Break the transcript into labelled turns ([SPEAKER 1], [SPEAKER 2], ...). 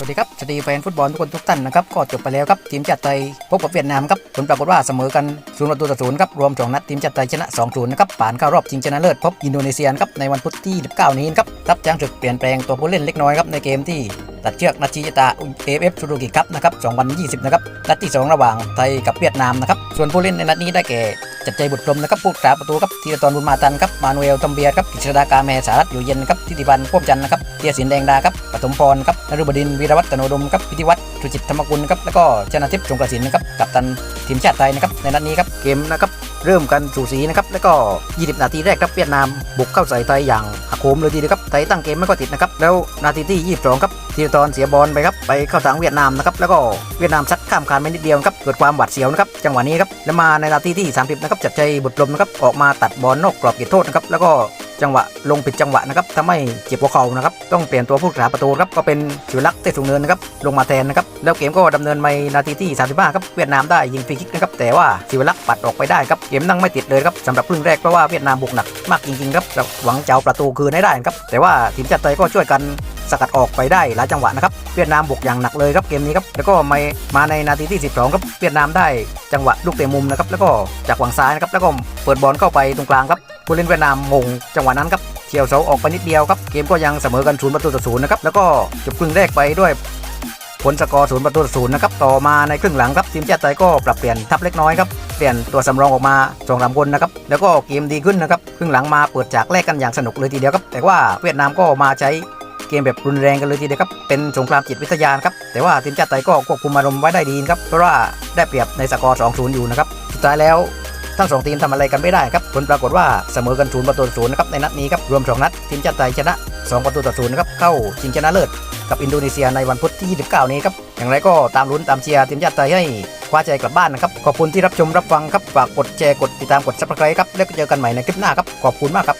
[SPEAKER 1] สวัสดีครับสวัสดีแฟนฟุตบอลทุกคนทุกท่านนะครับก็จบไปแล้วครับทีมชาติไทยพบกับเวียดนามครับผลปรากฏว่าเสมอกันศูนย์ประตูต่อศูนย์ครับรวมสองนัดทีมชาติไทยชนะ2 0นะครับผ่านเข้ารอบชิงชนะเลิศพบอินโดนีเซียครับในวันพุธที่19นี้ครับรับจ้างศึกเปลี่ยนแปลงตัวผู้เล่นเล็กน้อยครับในเกมที่ตัดเชือกนาทีชะตาเอฟเอฟซูรุกิครับนะครับ2020นะครับนัดที่ 2 ระหว่างไทยกับเวียดนามนะครับส่วนผู้เล่นในนัดนี้ได้แก่จัดใจบุตรลมนะครับผู้รักษาประตูครับธีรทรบุญมาตันครับมานูเอลตอมเบียครับกิษดากาแมสารัตอยู่เย็นครับทิติพันธ์พ่วมจันนะครับ เตียสินแดงดาครับปฐมพรครับนฤบดินวีรวัฒน์ตโนดมครับพิธิวัฒน์สุจิตธรรมกุลครับแล้วก็ชนะทิพย์สงกระสินนะครับกัปตันทีมชาติไทยนะครับในนัดนี้ครับเกมนะครับเริ่มกันสู่สีนะครับแล้วก็ 20 นาทีแรกครับเวียดนามบุกเข้าใส่ไทยอย่างหักโหมเลยทีเดียวครับไทยตั้งเกมไม่ก็ติดนะครับแล้วนาทีที่22ครับธีรทรเสียบอลไปครับไปเข้าทางเวียดนามนะครับแล้วก็เวียดนามซัดข้ามคานไปนิดเดียวครับเกิดความหวาดเสียวนะครับจังหวะนี้ครับแล้วมาในนาทีที่ 30นะครับจัดใจบุตรลมนะครับออกมาตัดบอลนอกกรอบเขตโทษนะครับแล้วก็ จังหวะลงผิดจังหวะนะครับทำให้เจ็บหัวเข่านะครับ ต้องเปลี่ยนตัวผู้รักษาประตูครับก็เป็นชิวลักษ์เตะสูงเนินนะครับลงมาแทนนะครับแล้วเกมก็ดำเนินไปนาทีที่ 35 ครับเวียดนามได้ยิงฟรีคิกนะครับแต่ว่าชิวลักษ์ปัดออกไปได้ครับเกมนั่งไม่ติดเลยครับสำหรับครึ่งแรกเพราะว่าเวียดนามบุกหนักมากจริงๆครับหวังจะเอาประตูคืนให้ได้ครับแต่ว่าทีมชาติไทยก็ช่วยกันสกัดออกไปได้หลายจังหวะนะครับเวียดนามบุกอย่างหนักเลยครับเกมนี้ครับแล้วก็มามาในนาทีที่ 12ครับเวียดนามได้จังหวะลูกเตะมุมนะครับแล้วก็จากฝั่งซ้ายนะครับแล้วก็เปิดบอลเข้าไปตรงกลางครับ ผู้เล่นเวียดนามมงจังหวะนั้นครับเฉียวเสาออกไปนิดเดียวครับเกมก็ยังเสมอกันศูนย์ประตูต่อศูนย์นะครับแล้วก็จบครึ่งแรกไปด้วยผลสกอร์ศูนย์ประตูต่อศูนย์นะครับต่อมาในครึ่งหลังครับทีมชาติไทยก็ปรับเปลี่ยนทัพเล็กน้อยครับเปลี่ยนตัวสำรองออกมาสองสามคนนะครับแล้วก็เกมดีขึ้นนะครับครึ่งหลังมาเปิดจากแรกกันอย่างสนุกเลยทีเดียวครับแต่ว่าเวียดนามก็มาใช้เกมแบบรุนแรงกันเลยทีเดียวครับเป็นสงครามจิตวิทยาครับแต่ว่าทีมชาติไทยก็ควบคุมอารมณ์ไว้ได้ดีครับเพราะว่าได้เปรียบในสกอร์2-0อยู่นะครับสุดท้ายแล้ว ทั้งสองทีมทำอะไรกันไม่ได้ครับผลปรากฏว่าเสมอกันศูนย์ประตูศูนย์นะครับในนัดนี้ครับรวม 2 นัด ทีมชาติไทยชนะ 2 ประตูต่อศูนย์ครับเข้าชิงชนะเลิศกับอินโดนีเซียในวันพุธที่ 29 นี้ครับอย่างไรก็ตามลุ้นตามเชียร์ทีมชาติไทยให้คว้าใจกลับบ้านนะครับ ขอบคุณที่รับชมรับฟังครับฝากกดแชร์กดติดตามกดซับสไครต์ครับแล้วเจอกันใหม่ในคลิปหน้าครับขอบคุณมากครับ